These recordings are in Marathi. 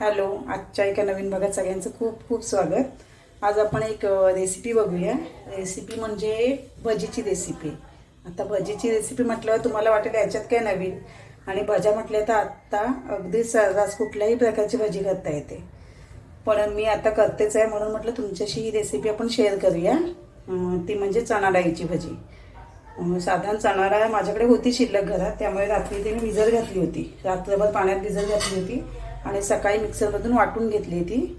हॅलो आजच्या एका नवीन भागात सगळ्यांचं खूप खूप स्वागत. आज आपण एक रेसिपी बघूया. रेसिपी म्हणजे भजीची रेसिपी आता भजीची रेसिपी म्हटल्यावर तुम्हाला वाटेल याच्यात काय नवीन. आणि भज्या म्हटल्या तर आत्ता अगदी सर्रास कुठल्याही प्रकारची भजी करता येते. पण मी आता करतेच आहे म्हणून म्हटलं तुमच्याशी ही रेसिपी आपण शेअर करूया. ती म्हणजे चणा डाळीची भजी. साधारण चणा डाळ माझ्याकडे होती शिल्लक घरात त्यामुळे रात्री तिने भिजत घातली होती. रात्रभर पाण्यात भिजत घातली होती. आणि सकाळी मिक्सरमधून वाटून घेतली ती.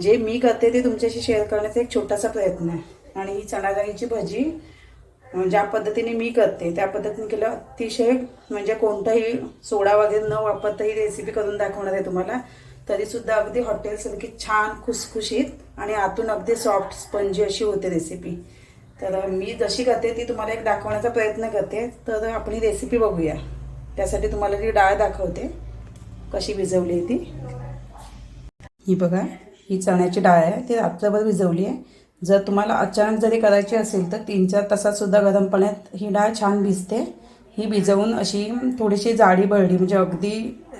जे मी करते ते तुमच्याशी शेअर करण्याचा एक छोटासा प्रयत्न आहे. आणि ही चणाडाळीची भजी ज्या पद्धतीने मी करते त्या पद्धतीने केलं अतिशय म्हणजे कोणताही सोडा वगैरे न वापरता ही रेसिपी करून दाखवणार आहे तुम्हाला. तरीसुद्धा अगदी हॉटेलसारखी छान खुसखुशीत आणि आतून अगदी सॉफ्ट स्पंजी अशी होते रेसिपी तर मी जशी करते ती तुम्हाला एक दाखवण्याचा प्रयत्न करते. तर आपण ही रेसिपी बघूया. त्यासाठी तुम्हाला ती डाळ दाखवते कशी भिजवली ती? ही बघा ही चण्याची डाळ आहे. ती रात्रभर भिजवली आहे. जर तुम्हाला अचानक जरी करायची असेल तर तीन चार तासातसुद्धा गरम पाण्यात ही डाळ छान भिजते. ही भिजवून अशी थोडीशी जाडी बळली म्हणजे अगदी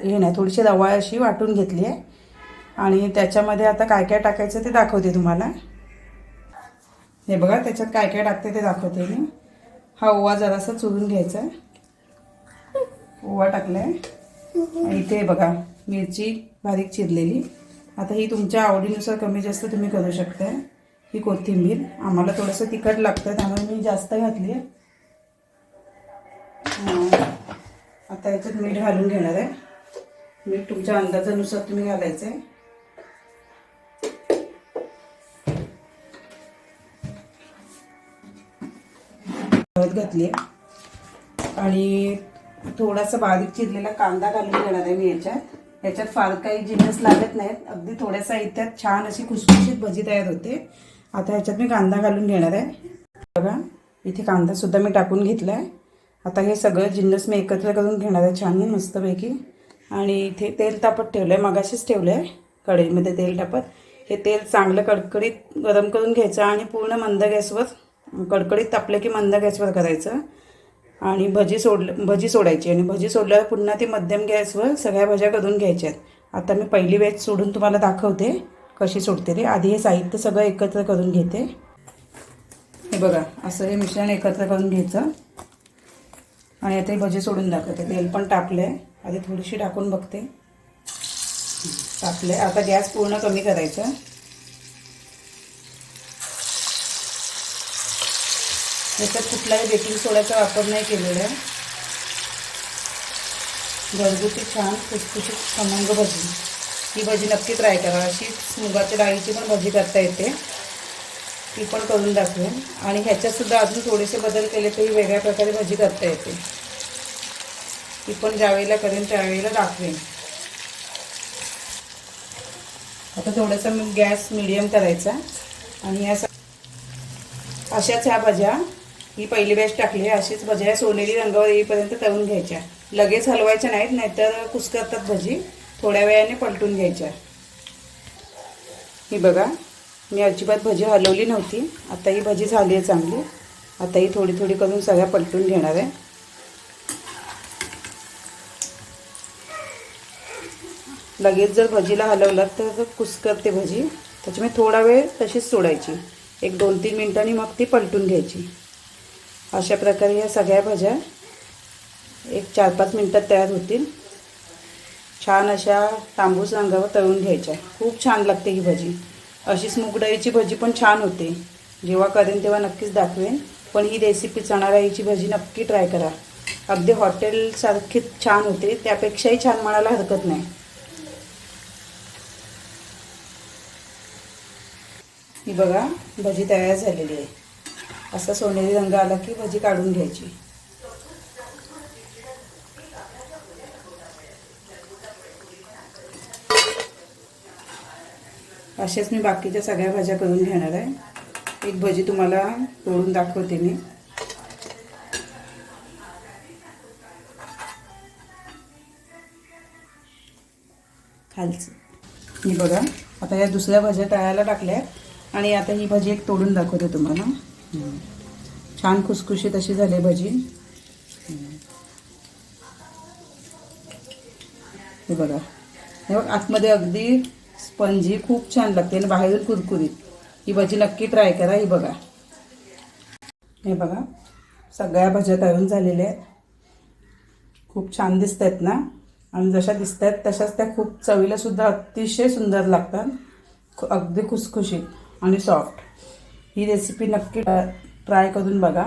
हे नाही थोडीशी रवा अशी वाटून घेतली आहे. आणि त्याच्यामध्ये आता काय काय टाकायचं ते दाखवते तुम्हाला. हे बघा त्याच्यात काय काय टाकते ते दाखवते मी. हा ओवा जरासा चुरून घ्यायचा आहे. ओवा टाकला आहे इथे बघा मिरची बारीक चिरलेली. आता ही तुमच्या आवडीनुसार कमी जास्त तुम्ही करू शकता ही कोथिंबीर. आम्हाला थोडंसं तिखट लागतं त्यामुळे मी जास्त घातली आहे. आता याच्यात मीठ घालून घेणार आहे. मीठ तुमच्या अंदाजानुसार तुम्ही घालायचं आहे हळद घातली आहे. आणि थोडासा बारीक चिरलेला कांदा घालून घेणार आहे मी याच्यात. याच्यात फार काही जिन्नस लागत नाहीत. अगदी थोड्यासा साहित्यात छान अशी खुसखुशीत भजी तयार होते. आता ह्याच्यात मी कांदा घालून घेणार आहे. बघा इथे कांदासुद्धा मी टाकून घेतला आहे आता हे सगळं जिन्नस मी एकत्र करून घेणार आहे छान मस्तपैकी. आणि इथे तेल तापत ठेवलं आहे मगाशीच ठेवलं आहे कढईमध्ये तेल तापत. हे तेल चांगलं कडकडीत गरम करून घ्यायचं आणि पूर्ण मंद गॅसवर कडकडीत तापलं की मंद गॅसवर करायचं. आणि भजी सोडलं भजी सोडायची. आणि भजी सोडल्यावर पुन्हा ती मध्यम गॅसवर सगळ्या भज्या करून घ्यायच्यात आता मी पहिली वेज सोडून तुम्हाला दाखवते कशी सोडते ते. आधी हे साहित्य सगळं एकत्र करून घेते. हे बघा असं हे मिश्रण एकत्र करून घ्यायचं. आणि आता ही भजी सोडून दाखवते. तेल पण टाकलं आहे आधी थोडीशी टाकून बघते. टाकले आता गॅस पूर्ण कमी करायचा. याच्यात कुठलाही बेकिंग सोड्याचा वापर नाही केलेला आहे. घरगुती छान खुसखुशीत खमंग भजी. ही भजी नक्की ट्राय करा. अशीच मुगाच्या डाळीची पण भजी करता येते. ती पण करून दाखवेन. आणि ह्याच्यातसुद्धा अजून थोडेसे बदल केले तरी वेगळ्या प्रकारे भजी करता येते. ती पण ज्यावेळेला करेन त्यावेळेला दाखवेन. आता थोडासा गॅस मिडियम करायचा. आणि या अशाच ह्या भज्या ही पहिली बॅच टाकली आहे. अशीच भज्या सोनेरी रंगावर येईपर्यंत तळून घ्यायच्या. लगेच हलवायच्या नाहीत नाहीतर कुसकरतात भजी. थोड्या वेळाने पलटून घ्यायच्या. ही बघा मी अजिबात भजी हलवली नव्हती. आता ही भजी झाली आहे चांगली. आता ही थोडी थोडी करून सगळ्या पलटून घेणार आहे. लगेच जर भजीला हलवलं तर कुसकरते भजी त्याच्यामुळे थोडा वेळ तशीच सोडायची. एक दोन तीन मिनिटांनी मग ती पलटून घ्यायची. अशा प्रकारे या सगळ्या भज्या एक चार पाच मिनटात तयार होतील. छान अशा तांबूस रंगावर तळून घ्यायच्या. खूप छान लागते ही भजी. अशीच मुगडाईची भजी पण छान होते. जेव्हा करेन तेव्हा नक्कीच दाखवेन. पण ही रेसिपी चणा भाजी भजी नक्की ट्राय करा. अगदी हॉटेलसारखीच छान होते. त्यापेक्षाही छान म्हणायला हरकत नाही. ही बघा भजी तयार झालेली आहे. असा सोनेरी रंग आला की भजी काढून घ्यायची. अशाच मी बाकीच्या सगळ्या भाज्या करून घेणार आहे. एक भजी तुम्हाला तोडून दाखवते मी. खालचं. मी बघा आता या दुसऱ्या भाज्या तळायला टाकल्या आणि आता ही भाजी एक तोडून दाखवते तुम्हाला. छान खुसखुशीत अशी झाली भजी. हे बघा. हे बघ आतमध्ये अगदी स्पंजी खूप छान लागते आणि बाहेरून कुरकुरीत. ही भजी नक्की ट्राय करा ही बघा. हे बघा सगळ्या भज्या तळून झालेल्या आहेत. खूप छान दिसत आहेत ना? आणि जशा दिसत आहेत तशाच त्या खूप चवीला सुद्धा अतिशय सुंदर लागतात. अगदी खुसखुशीत आणि सॉफ्ट ही रेसिपी नक्की ट्राय करून बघा.